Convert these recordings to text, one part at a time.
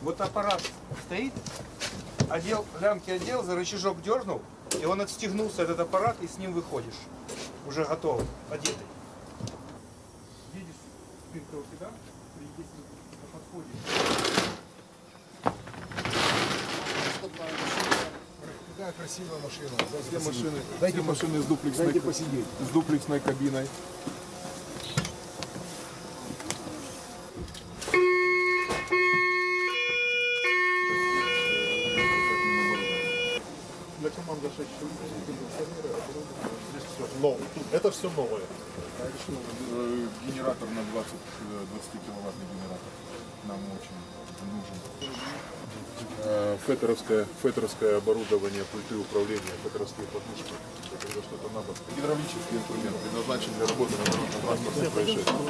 Вот аппарат стоит, одел, лямки одел, за рычажок дернул, и он отстегнулся, этот аппарат, и с ним выходишь. Уже готов, одетый. Видишь, спинка у тебя, при- на подходе. Какая красивая машина. Все машины, все машины с дуплексной, Дайте посидеть. с дуплексной кабиной. Для команды 6 Но это все новое. Э, Генератор на 20, э, 20 киловаттный генератор нам очень нужен. Феттеровское, феттеровское оборудование, пульты управления, феттеровские подушки, это что-то надо. Гидравлический инструмент предназначен для работы на дорожно-транспортных происшествиях.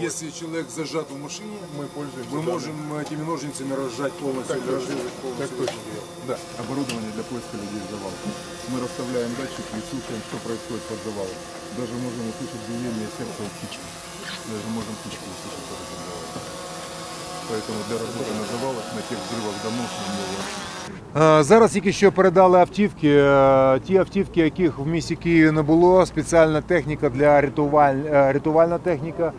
Если человек зажат в машине, мы пользуемся мы можем этими ножницами разжать полностью, Так точно. разрезать Так полностью. точно. Да, оборудование для поиска людей в завалах. Мы расставляем датчики и слушаем, что происходит под завалом. Даже можем услышать биение сердца у птички. Даже можем птичку услышать под завалом. Поэтому для работы на завалах, на тех взрывах домов нам не очень. Е, Зараз тільки що передали автівки. Е, Ті автівки, яких в місті Києві не було, спеціальна техніка для рятуваль... е, рятувальна техніка.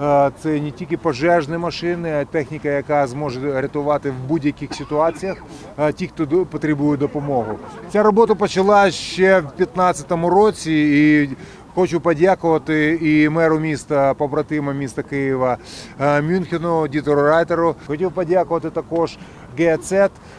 Е, Це не тільки пожежні машини, а техніка, яка зможе рятувати в будь-яких ситуаціях е, ті, хто до- потребує допомоги. Ця робота почалась ще в 2015 році і. Хочу подякувати і меру міста, побратима міста Києва е, Мюнхену, Дітеру Райтеру. Хотів подякувати також ГЕЦ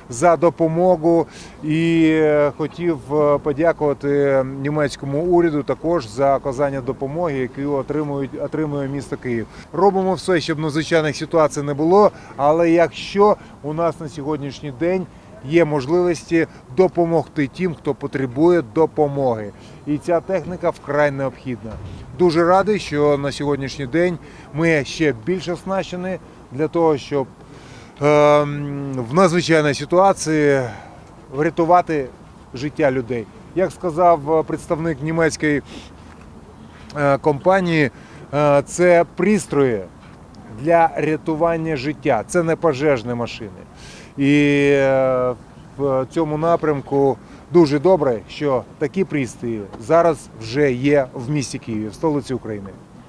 за допомогу і е, хотів е, подякувати німецькому уряду також за оказання допомоги, яку отримують отримує місто Київ. Робимо все, щоб надзвичайних ситуацій не було. Але якщо у нас на сьогоднішній день є можливості допомогти тим, хто потребує допомоги. І ця техніка вкрай необхідна. Дуже радий, що на сьогоднішній день ми ще більш оснащені для того, щоб ем, в надзвичайній ситуації врятувати життя людей. Як сказав е, представник німецької е, компанії, е, це пристрої для рятування життя. Це не пожежні машини. І е, в цьому напрямку дуже добре, що такі пристрої зараз вже є в місті Києві, в столиці України.